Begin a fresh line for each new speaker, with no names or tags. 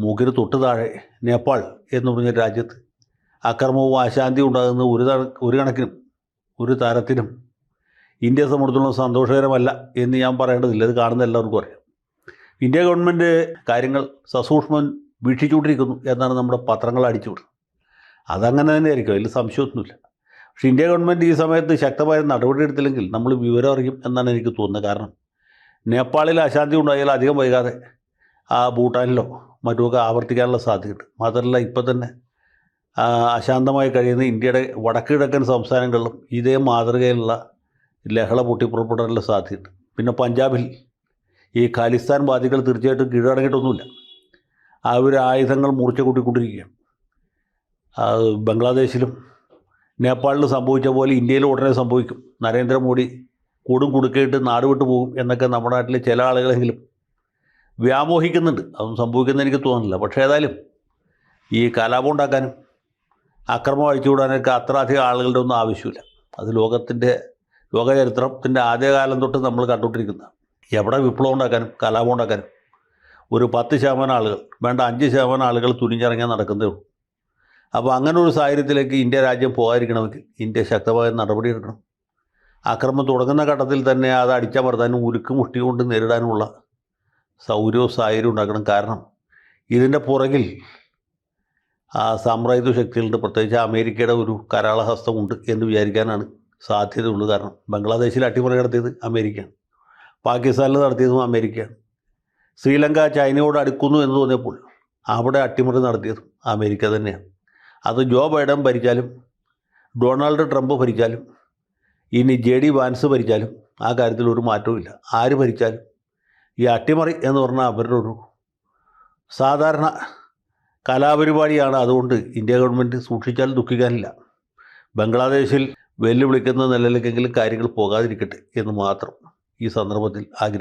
മൂക്കിന് തൊട്ട് താഴെ നേപ്പാൾ എന്ന് പറഞ്ഞ രാജ്യത്ത് അക്രമവും അശാന്തിയും ഉണ്ടാകുന്ന ഒരു ഒരു കണക്കിനും ഒരു തരത്തിനും ഇന്ത്യയെ സംബന്ധിച്ചുള്ള സന്തോഷകരമല്ല എന്ന് ഞാൻ പറയേണ്ടതില്ല. ഇത് കാണുന്ന എല്ലാവർക്കും അറിയാം. ഇന്ത്യ ഗവൺമെന്റ് കാര്യങ്ങൾ സസൂക്ഷ്മം വീക്ഷിച്ചുകൊണ്ടിരിക്കുന്നു എന്നാണ് നമ്മുടെ പത്രങ്ങൾ അടിച്ചുവിടുന്നത്. അതങ്ങനെ തന്നെ ആയിരിക്കും അതിൽ സംശയമൊന്നുമില്ല. പക്ഷേ ഇന്ത്യ ഗവൺമെന്റ് ഈ സമയത്ത് ശക്തമായ നടപടി എടുത്തില്ലെങ്കിൽ നമ്മൾ വിവരം അറിയും എന്നാണ് എനിക്ക് തോന്നുന്നത്. കാരണം നേപ്പാളിൽ അശാന്തി ഉണ്ടായാൽ അധികം വൈകാതെ ഭൂട്ടാനിലോ മറ്റുമൊക്കെ ആവർത്തിക്കാനുള്ള സാധ്യതയുണ്ട് മാത്രമല്ല ഇപ്പം തന്നെ ആ, അശാന്തമായി കഴിയുന്ന ഇന്ത്യയുടെ വടക്ക് കിഴക്കൻ സംസ്ഥാനങ്ങളിലും ഇതേ മാതൃകയിലുള്ള ലഹള പൊട്ടിപ്പുറപ്പെടാനുള്ള സാധ്യതയുണ്ട് പിന്നെ പഞ്ചാബിൽ ഈ ഖാലിസ്ഥാൻ വാദികൾ തീർച്ചയായിട്ടും കീഴടങ്ങിയിട്ടൊന്നുമില്ല. അവർ ആയുധങ്ങൾ മുറിച്ച് കൂട്ടിക്കൊണ്ടിരിക്കുകയാണ്. ബംഗ്ലാദേശിലും നേപ്പാളിലും സംഭവിച്ച പോലെ ഇന്ത്യയിലും ഉടനെ സംഭവിക്കും. നരേന്ദ്രമോദി കൂടും കുടുക്കയിട്ട് നാട് വിട്ടു പോകും എന്നൊക്കെ നമ്മുടെ നാട്ടിലെ ചില ആളുകളെങ്കിലും വ്യാമോഹിക്കുന്നുണ്ട്. അതൊന്നും സംഭവിക്കുന്ന എനിക്ക് തോന്നുന്നില്ല. പക്ഷേ ഏതായാലും ഈ കലാപം ഉണ്ടാക്കാനും അക്രമം അഴിച്ചുവിടാനൊക്കെ അത്ര അധികം ആളുകളുടെ ഒന്നും ആവശ്യമില്ല. അത് ലോകത്തിന്റെ ലോകചരിത്രത്തിന്റെ ആദ്യകാലം തൊട്ട് നമ്മൾ കണ്ടുകൊണ്ടിരിക്കുന്നതാണ് എവിടെ വിപ്ലവം ഉണ്ടാക്കാനും കലാപം ഉണ്ടാക്കാനും ഒരു പത്ത് ശതമാനം ആളുകൾ വേണ്ട അഞ്ച് ശതമാനം ആളുകൾ തുനിഞ്ഞിറങ്ങാൻ നടക്കുന്നേ ഉള്ളൂ. അപ്പോൾ അങ്ങനെ ഒരു സാഹചര്യത്തിലേക്ക് ഇന്ത്യ രാജ്യം പോകാതിരിക്കണമെങ്കിൽ ഇന്ത്യ ശക്തമായ നടപടിയെടുക്കണം അക്രമം തുടങ്ങുന്ന ഘട്ടത്തിൽ തന്നെ അത് അടിച്ചമർത്താനും ഉരുക്ക് മുഷ്ടി കൊണ്ട് നേരിടാനുമുള്ള സൗകര്യവും സാഹചര്യം ഉണ്ടാക്കണം. കാരണം ഇതിന്റെ പുറകിൽ ആ സാമ്രാജ്യ ശക്തികളുടെ പ്രത്യേകിച്ച് അമേരിക്കയുടെ ഒരു കരാളഹസ്തമുണ്ട് എന്ന് വിചാരിക്കാനാണ് സാധ്യതയുള്ളത്. കാരണം ബംഗ്ലാദേശിൽ അട്ടിമറി നടത്തിയത് അമേരിക്കയാണ്. പാകിസ്ഥാനിൽ നടത്തിയതും അമേരിക്കയാണ്. ശ്രീലങ്ക ചൈനയോട് അടുക്കുന്നു എന്ന് തോന്നിയപ്പോൾ അവിടെ അട്ടിമറി നടത്തിയതും അമേരിക്ക തന്നെയാണ്. അത് ജോ ബൈഡൻ ഭരിച്ചാലും ഡൊണാൾഡ് ട്രംപ് ഭരിച്ചാലും ഇനി ജെ ഡി വാൻസ് ഭരിച്ചാലും ആ കാര്യത്തിൽ ഒരു മാറ്റവുമില്ല. ആര് ഭരിച്ചാലും ഈ അട്ടിമറി എന്ന് പറഞ്ഞാൽ അവരുടെ ഒരു സാധാരണ കലാപരിപാടിയാണ്. അതുകൊണ്ട് ഇന്ത്യ ഗവൺമെന്റ് സൂക്ഷിച്ചാൽ ദുഃഖിക്കാനില്ല. ബംഗ്ലാദേശിൽ വെല്ലുവിളിക്കുന്ന നിലയിലേക്കെങ്കിലും കാര്യങ്ങൾ പോകാതിരിക്കട്ടെ എന്ന് മാത്രം ഈ സന്ദർഭത്തിൽ ആഗ്രഹിക്കുന്നു.